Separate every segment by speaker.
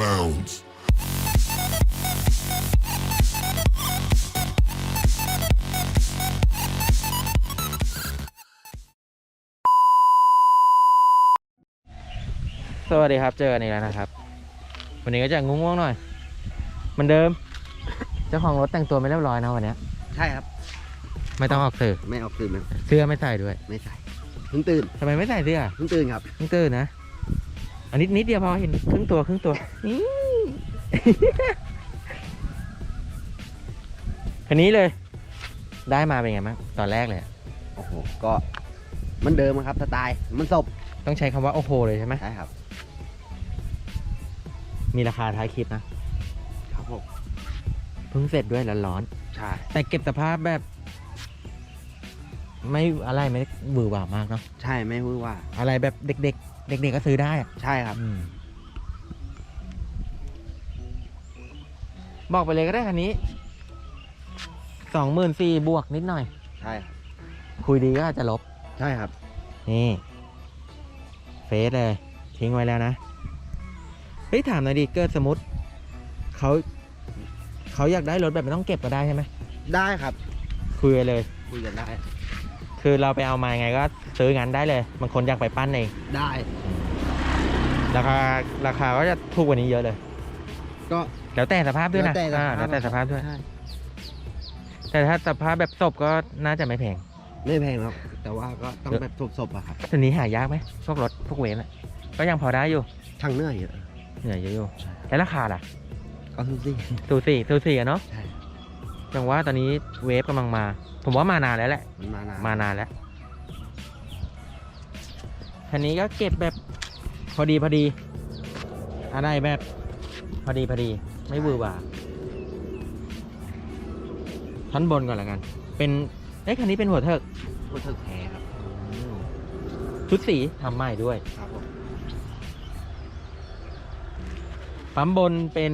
Speaker 1: bounds.
Speaker 2: สวัสดีครับ เจอกันอีกแล้วนะครับ วันนี้ก็จะง่วงๆหน่อยเหมือนเดิม เจ้าของรถแต่งตัวไม่เรียบร้อยนะวันเนี้ย
Speaker 3: ใช่ครับ
Speaker 2: ไม่ต้องออกสื่อ
Speaker 3: ไม่ออกตื่นมัน
Speaker 2: เสื้อไม่ใส่ด้วย
Speaker 3: ไม่ใส่เพิ่งตื่น
Speaker 2: ทำไมไม่ใส่เสื้อ
Speaker 3: เพิ่งตื่นครับ
Speaker 2: เพิ่งตื่นนะ อันนิดนิดเดียวพอเห็นครึ่งตัวครึ่งตัวนี่คันนี้เลย ได้มาเป็นไงบ้างตอนแรกเลยอะ
Speaker 3: โอ้โห ก็เหมันเดิมอะครับสไตล์มันศพ
Speaker 2: ต้องใช้คำว่าโอ้โหเลยใช่ไหม
Speaker 3: ใช่ครับ
Speaker 2: มีราคาท้ายคลิปนะ
Speaker 3: ครับผม
Speaker 2: เพิ่งเสร็จด้วยร้อน
Speaker 3: ใช่
Speaker 2: ๆแต่เก็บสภาพแบบ ไม่อะไรไม่ได้หวือหวามากเนาะ
Speaker 3: ใช่ไม่พูดว่า
Speaker 2: อะไรแบบเด็กๆ เด็กๆก็ซื้อได้อะ
Speaker 3: ใช่ครับ
Speaker 2: อืมบอกไปเลยก็ได้คันนี้สองหมื่นสี่บวกนิดหน่อย
Speaker 3: ใช่ครับ
Speaker 2: คุยดีก็อาจจะลบ
Speaker 3: ใช่ครับ
Speaker 2: นี่ เฟซเลย ทิ้งไว้แล้วนะ เฮ้ย ถามหน่อยดิเกิดสมมติเขาเขาอยากได้รถแบบไม่ต้องเก็บก็ได้ใช่ไหม
Speaker 3: ได้ครับ
Speaker 2: คุยไปเลย
Speaker 3: คุยกันได้
Speaker 2: คือเราไปเอามายังไงก็ซื้องั้นได้เลยบางคนอยากไปปั้นเอง
Speaker 3: ได้
Speaker 2: ราคาราคาก็จะถูกกว่านี้เยอะเลย
Speaker 3: ก็
Speaker 2: แล้วแต่สภาพด้วยนะ
Speaker 3: แล้วแต่สภาพ
Speaker 2: อ่าแล้วแต่สภาพด้วย
Speaker 3: ใช่
Speaker 2: แต่ถ้าสภาพแบบศพก็น่าจะไม่แพง
Speaker 3: ไม่แพงครับ แต่ว่าก็ต้องแบบศพๆอะครับ
Speaker 2: ทีนี้หายากไหมพวกรถพวกเวนอะก็ยังพอได้อยู่
Speaker 3: ช่างเหนื่อยเยอะ
Speaker 2: เหนื่อยเยอะอยู่
Speaker 3: ใช่
Speaker 2: แล้วราคาล่ะ
Speaker 3: ก็ทุกสิ่ง
Speaker 2: สูสี่สูสี่อะเนาะ
Speaker 3: ใช่
Speaker 2: จังว่าตอนนี้เวฟกำลังมา ผมว่ามานานแล้วแหละ
Speaker 3: มันมานาน
Speaker 2: มานานแล้วคันนี้ก็เก็บแบบพอดีพอดีอะไรแบบพอดีพอดีไม่วือหวาท่อนบนก่อนละกัน เป็นเอ้ยคันนี้เป็นหัวเถิก
Speaker 3: พูดถึงแพ้ครับ
Speaker 2: ชุดสีทำใหม่ด้วย
Speaker 3: ครับผม
Speaker 2: ปั๊มบนเป็น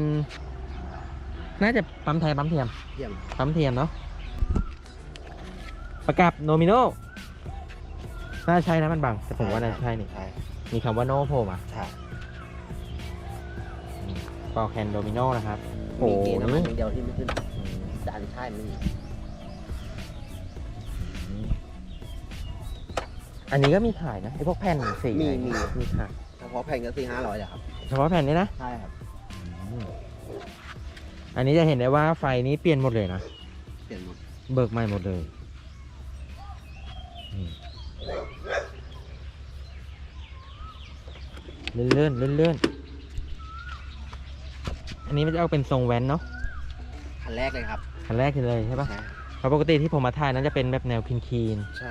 Speaker 2: น่าจะปั๊มไทยปั๊มเทียม
Speaker 3: เยี่ยม
Speaker 2: ปั๊มเทียมเนาะประกับโนมิโนน่าใช่นะมันบังแต่ผมว่าน่าใช่นี่
Speaker 3: ใช่
Speaker 2: มีคำว่าโนโผล่มา
Speaker 3: ใช่
Speaker 2: ปอแคนโดมิโนนะครับ
Speaker 3: มีเกณฑ์น้ำมัน
Speaker 2: นี่
Speaker 3: อย่างเดียวที่ไม่ขึ้นจานใช่ไม่มี
Speaker 2: อันนี้ก็มีขายนะไอพวกแผ่นสี
Speaker 3: มี
Speaker 2: อะไร
Speaker 3: มี
Speaker 2: มีขาย
Speaker 3: เฉพาะแพงก็สี่ห้าร้อยอะครับ
Speaker 2: เฉพาะแผ่นนี้นะ
Speaker 3: ใช่ครับ
Speaker 2: อันนี้จะเห็นได้ว่าไฟนี้เปลี่ยนหมดเลยนะ
Speaker 3: เปลี่ยนหมด
Speaker 2: เบิกใหม่หมดเลยนี่เลื่อนเลื่อนเลื่อนๆอันนี้มันจะเอาเป็นทรงแว้นเนาะ
Speaker 3: คันแรกเลยครับ
Speaker 2: คันแรกเลยใช่ปะ
Speaker 3: ใช่
Speaker 2: เพราะปกติที่ผมมาถ่ายนั้นจะเป็นแบบแนวพินคีน
Speaker 3: ใช่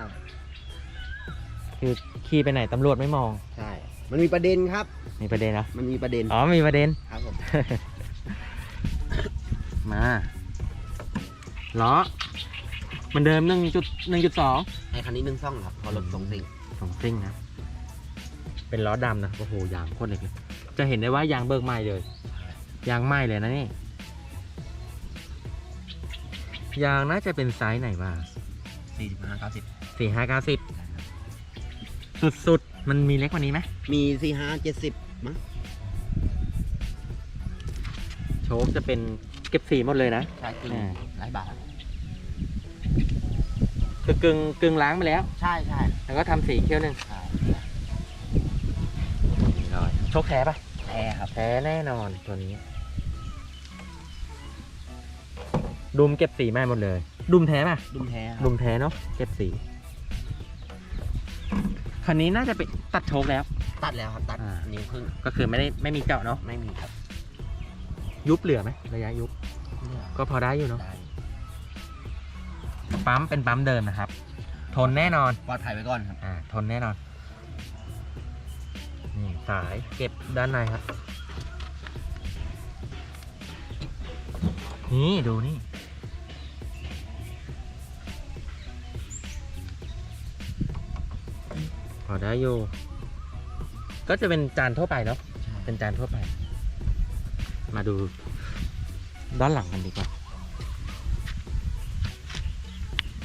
Speaker 2: คือขี่ไปไหนตำรวจไม่มอง
Speaker 3: ใช่ มันมีประเด็นครับ
Speaker 2: มีประเด็นเหรอ
Speaker 3: มันมีประเด็น
Speaker 2: อ๋อ มีประเด็น
Speaker 3: ครับผม
Speaker 2: มาล้อเหมันเดิมหนึ่งจุดหนึ่งจุดสอง
Speaker 3: ไอ้คันนี้หนึ่งซ่องครับพอรถสองสิ่ง
Speaker 2: สองซิ่งนะ เป็นล้อดำนะโอ้โหยางโคตรเล็กเลย จะเห็นได้ว่ายางเบิกใหม่เลย ยางใหม่เลยนะนี่ ยางน่าจะเป็นไซส์ไหนบ้าง
Speaker 3: สี่สิบห้าเก้าสิบ
Speaker 2: สี่ห้าเก้าสิบสุดๆ มันมีเล็กกว่านี้ไหม
Speaker 3: มีสี่ห้าเจ็ดสิบมั้ง
Speaker 2: โชคจะเป็น เก็บสีหมดเลยนะ
Speaker 3: ใช่คือ
Speaker 2: อ่า
Speaker 3: หลายบาท
Speaker 2: คือกึ่งกึ่งล้างไปแล้ว
Speaker 3: ใช่ใช่
Speaker 2: แล้วก็ทำสีเคี้ยวหนึ่ง
Speaker 3: ใช่
Speaker 2: โชคแท้ปะ
Speaker 3: แท้ครับ
Speaker 2: แท้แน่นอนตัวนี้ ดุมเก็บสีใหม่หมดเลย ดุมแท้ป่ะ
Speaker 3: ดุมแท้ครับ
Speaker 2: ดุมแท้เนาะเก็บสีคันนี้น่าจะเป็นตัดโชคแล้ว
Speaker 3: ตัดแล้วครับตัด
Speaker 2: อ่า
Speaker 3: นิ้วครึ่ง
Speaker 2: ก็คือไม่ได้ไม่มีเจาะเนาะ
Speaker 3: ไม่มีครับ
Speaker 2: ยุบเหลือไหมระยะยุบก็พอได้อยู่เนาะ
Speaker 3: ได้
Speaker 2: ปั๊มเป็นปั๊มเดิมนะครับ ทนแน่นอน
Speaker 3: ปลอดภัยไว้ก่อนครับ
Speaker 2: อ่า ทนแน่นอน นี่สายเก็บด้านในครับ นี่ดูนี่ พอได้อยู่ ก็จะเป็นจานทั่วไปเนาะ เป็นจานทั่วไป มาดูด้านหลังกันดีกว่า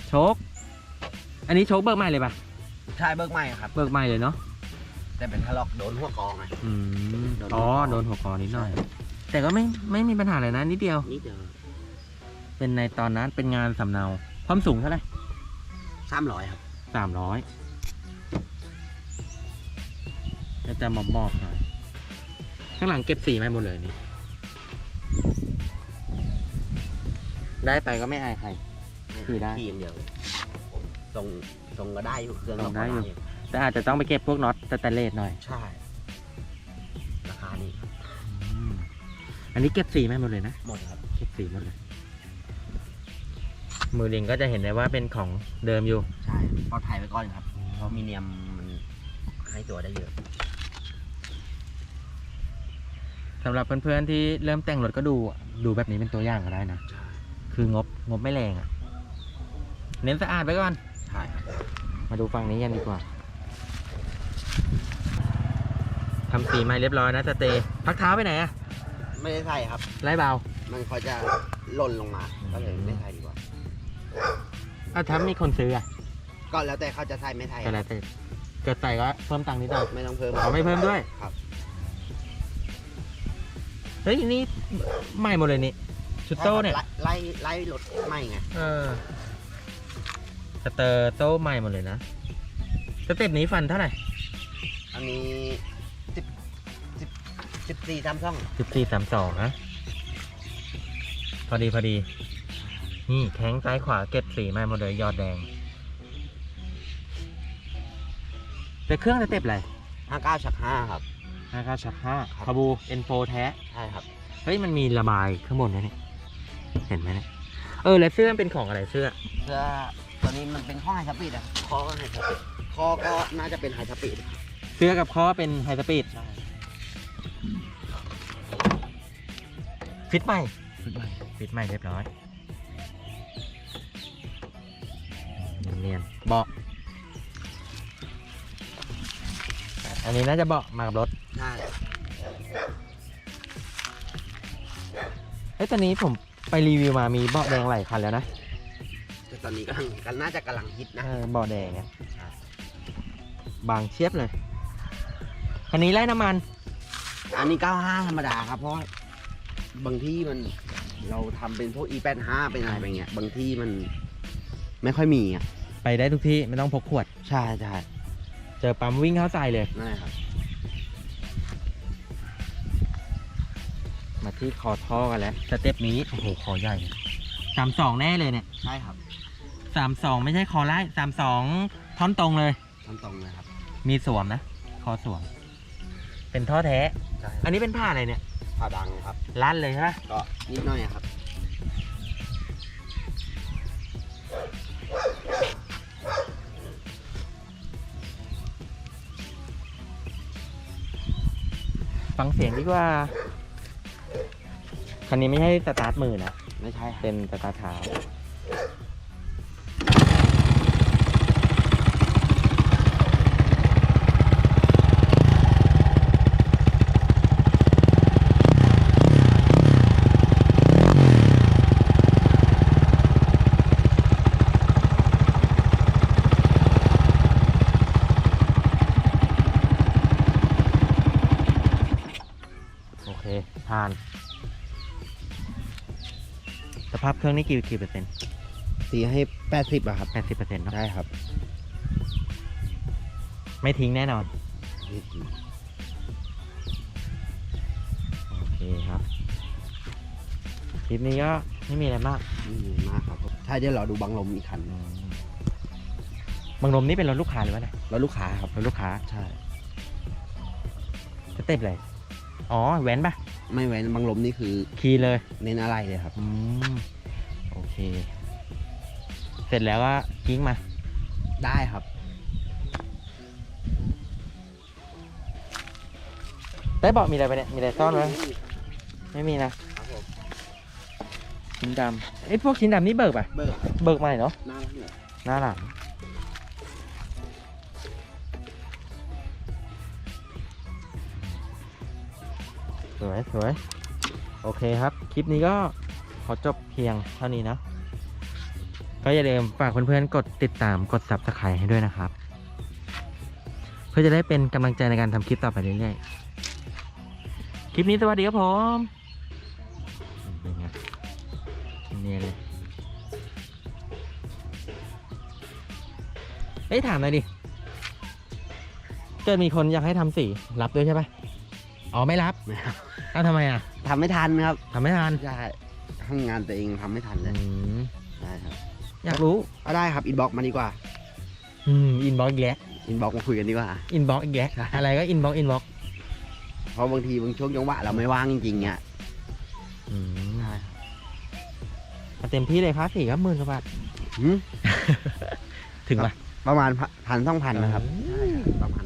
Speaker 2: โชคอันนี้โชคเบิกใหม่เลยปะ
Speaker 3: ใช่เบิกใหม่ครับ
Speaker 2: เบิกใหม่เลยเนาะ
Speaker 3: แต่เป็นทะลอกโดนหัวกองไง
Speaker 2: อืม
Speaker 3: โดน
Speaker 2: อ๋อ
Speaker 3: หัวคอ
Speaker 2: โดนหัวคอนิดหน่อย แต่ก็ไม่ไม่มีปัญหาเลยนะนิดเดียว
Speaker 3: นี่เดียว
Speaker 2: เป็นในตอนนั้นเป็นงานสำเนาความสูงเท่าไหร่
Speaker 3: สามร้อยครับ
Speaker 2: สามร้อยก็จะมอบมอบๆหน่อยข้างหลังเก็บสีไม่หมดเลยนี่ ได้ไปก็ไม่อายใคร ขี่ได้
Speaker 3: ขี่อย่างเดียวทรงทรงก็ได้อยู่เครื่อง
Speaker 2: ทรงได้
Speaker 3: ก็
Speaker 2: อยู่แต่อาจจะต้องไปเก็บพวกน็อตสแตนเลสหน่อย
Speaker 3: ใช่ ราคานี้
Speaker 2: อันนี้เก็บสีไม่หมดเลยนะ
Speaker 3: หมดครับ
Speaker 2: เก็บสีหมดเลย มือลิงก็จะเห็นได้ว่าเป็นของเดิมอยู่
Speaker 3: ใช่ปลอดภัยไว้ก่อนครับ เพราะมีเนียมมันให้ตัวได้เยอะ
Speaker 2: สำหรับเพื่อนๆที่เริ่มแต่งรถก็ดูดูแบบนี้เป็นตัวอย่างก็ได้นะ
Speaker 3: ใช่
Speaker 2: คืองบงบไม่แรงอะ่ะ เน้นสะอาดไว้ก่อน
Speaker 3: ใช่ครับ
Speaker 2: มาดูฝั่งนี้กันดีกว่าทำสีใหม่เรียบร้อยนะสเตย์พักเท้าไปไหนอะ
Speaker 3: ไม่ได้ใส่ครับ
Speaker 2: ไล่เบา
Speaker 3: มันเขาจะหล่นลงมาก็เลยไม่ใส่ดีกว่า
Speaker 2: ถ้าถ้ามีคนซื้ออะ
Speaker 3: ก็แล้วแต่เขาจะใส่ไม่ใส่
Speaker 2: ก็แล้วแต่เกิดใส่ก็เพิ่มตังค์นิดหน่อย
Speaker 3: ไม่ต้องเพิ่ม
Speaker 2: เขาไม่เพิ่มด้วย
Speaker 3: ครับ
Speaker 2: เฮ้ยนี่ใหม่หมดเลยนี่ชุดโต้เนี่ย
Speaker 3: ไล่ไล่ไล่รถไม่ไง
Speaker 2: เออสเตอร์โต้ใหม่หมดเลยนะสเต็ปนี้ฟันเท่าไหร่
Speaker 3: อันนี้สิบสิบสิบสี่สามช่อง
Speaker 2: สิบสี่สามสองนะพอดีพอดี นี่แข้งซ้ายขวาเก็บสีใหม่หมดเลยยอดแดงแต่เครื่องสเต็ปอะไร
Speaker 3: ห้าเก้าชักห้าครับ
Speaker 2: ห้าเก้าชักห้า
Speaker 3: ครับ
Speaker 2: คาบูเอ็นโฟแท้
Speaker 3: ใช่ครับ
Speaker 2: เฮ้ย มันมีระบายข้างบนด้วยนี่เห็นไหมเนี่ย เออ แล้วเสื้อมันเป็นของอะไรเสื้อ
Speaker 3: เสื้อตัวนี้มันเป็นข้อไฮสปีดอะคอก็ไฮสปีดคอก็น่าจะเป็นไฮสปีด
Speaker 2: เสื้อกับข้อเป็นไฮสปีด
Speaker 3: ใช่
Speaker 2: ฟิตใหม่ฟิตใหม่เรียบร้อยเนียนๆเบาะอันนี้น่าจะเบาะมากับรถ
Speaker 3: ใช่
Speaker 2: เฮ้ยตอนนี้ผมไปรีวิวมามีเบาะแดงหลายคันแล้วนะ
Speaker 3: แต่ตอนนี้กำลังกันน่าจะกำลังฮิตนะ
Speaker 2: เออเบาะแดงเนี่ย
Speaker 3: ใช่
Speaker 2: บางเชียบเลย คันนี้ไล่น้ำมัน
Speaker 3: อันนี้ 95 ธรรมดาครับ เพราะว่าบางที่มันเราทำเป็นพวก E85 เป็นอะไรไปเงี้ย บางที่มันไม่ค่อยมีอะ
Speaker 2: ไปได้ทุกที่ไม่ต้องพกขวด
Speaker 3: ใช่ใช่
Speaker 2: เจอปั๊มวิ่งเข้าใส่เลย
Speaker 3: นั่นแหละครับ
Speaker 2: มาที่คอท่อกันแล้วสเต็ปนี้โอ้โหคอใหญ่สามสองแน่เลยเนี่ย
Speaker 3: ใช่ครับ
Speaker 2: สามสองไม่ใช่คอไล่สามสองท่อนตรงเลย
Speaker 3: ตรงตรงๆเลยครับ
Speaker 2: มีสวมนะ คอสวม เป็นท่อแท้
Speaker 3: ใช่
Speaker 2: อันนี้เป็นผ้าอะไรเนี่ย
Speaker 3: ผ่าดังครับ
Speaker 2: ลั่นเลยใช่ปะ
Speaker 3: ก็นิดหน่อยอะครับ
Speaker 2: ฟังเสียงดีกว่า คันนี้ไม่ใช่สตาร์ทมือนะ
Speaker 3: ไม่ใช่ครับ
Speaker 2: เป็นสตาร์ทเท้าโอเคผ่าน สภาพเครื่องนี่กี่กี่เปอร์เซ็นต์
Speaker 3: ตีให้80อะครับ
Speaker 2: แปดสิบเปอร์เซ็นต์เนาะ
Speaker 3: ใช่ครับ
Speaker 2: ไม่ทิ้งแน่นอน
Speaker 3: นี่คือ
Speaker 2: โอเคครับคลิปนี้ก็ไม่มีอะไรมาก
Speaker 3: นี่มากครับผมใช่เดี๋ยวเราดูบังลมอีกคัน
Speaker 2: บางลมนี่เป็นรถลูกค้าหรือวะเนี่ย
Speaker 3: แล้วลูกค้าครับ
Speaker 2: รถลูกค้า
Speaker 3: ใช่
Speaker 2: สเต็ปเลยอ๋อแหวนปะ
Speaker 3: ไม่เว้นบังลมนี่คือ
Speaker 2: คีย์เลย
Speaker 3: เน้นอะไรเลยครับ
Speaker 2: อืมโอเค เสร็จแล้วก็กิ้งมา
Speaker 3: ได้ครับ
Speaker 2: ใต้เบาะมีอะไรไปเนี่ย มีอะไรซ่อนไว้ ไม่มีนะ
Speaker 3: ครับผม
Speaker 2: ชิ้นดำไอ้ยพวกชิ้นดำนี่เบิกปะ
Speaker 3: เบิร์
Speaker 2: เบิกใหม่เนาะ
Speaker 3: หน้าหลัง
Speaker 2: หน้าหลัง วยสวยโอเคครับ คลิปนี้ก็ขอจบเพียงเท่านี้นะ ก็อย่าลืมฝากเพื่อนๆกดติดตามกด subscribe ให้ด้วยนะครับ เพื่อจะได้เป็นกำลังใจในการทำคลิปต่อไปเรื่อยๆ คลิปนี้สวัสดีครับผมเนี่ยเลยเอ้ยถามหน่อยดิเกิดมีคนอยากให้ทำสี รับด้วยใช่ปะอ๋อ ไม่รับ อ้าทำไมอะ
Speaker 3: ทำไม่ทันครับ
Speaker 2: ทำไม่ทัน
Speaker 3: ใช่ทำงานตัวเองทำไม่ทันเล
Speaker 2: อื
Speaker 3: ย
Speaker 2: ม
Speaker 3: ได้ครับ
Speaker 2: อยากรู้
Speaker 3: ก็ได้ครับอินบ็อกมาดีกว่า
Speaker 2: อืมอินบ็อกอีกแล้ว
Speaker 3: อินบ็อกมาคุยกันดีกว่า
Speaker 2: อินบ็อกอีกแล้ว
Speaker 3: ใช่
Speaker 2: อะไรก็อินบ็อกอินบ็อก
Speaker 3: เพราะบางทีบางช่วงจังหวะเราไม่ว่างจริงๆเนี่ย
Speaker 2: อืม
Speaker 3: ใช่ครับ
Speaker 2: เอาเต็มที่เลยครับสี่ครับหมื่นกว่าบาท
Speaker 3: หืม
Speaker 2: ถึงปะ
Speaker 3: ประมาณพันสองพันนะครับ
Speaker 2: อืม
Speaker 3: ใช่ครับประมาณนั้น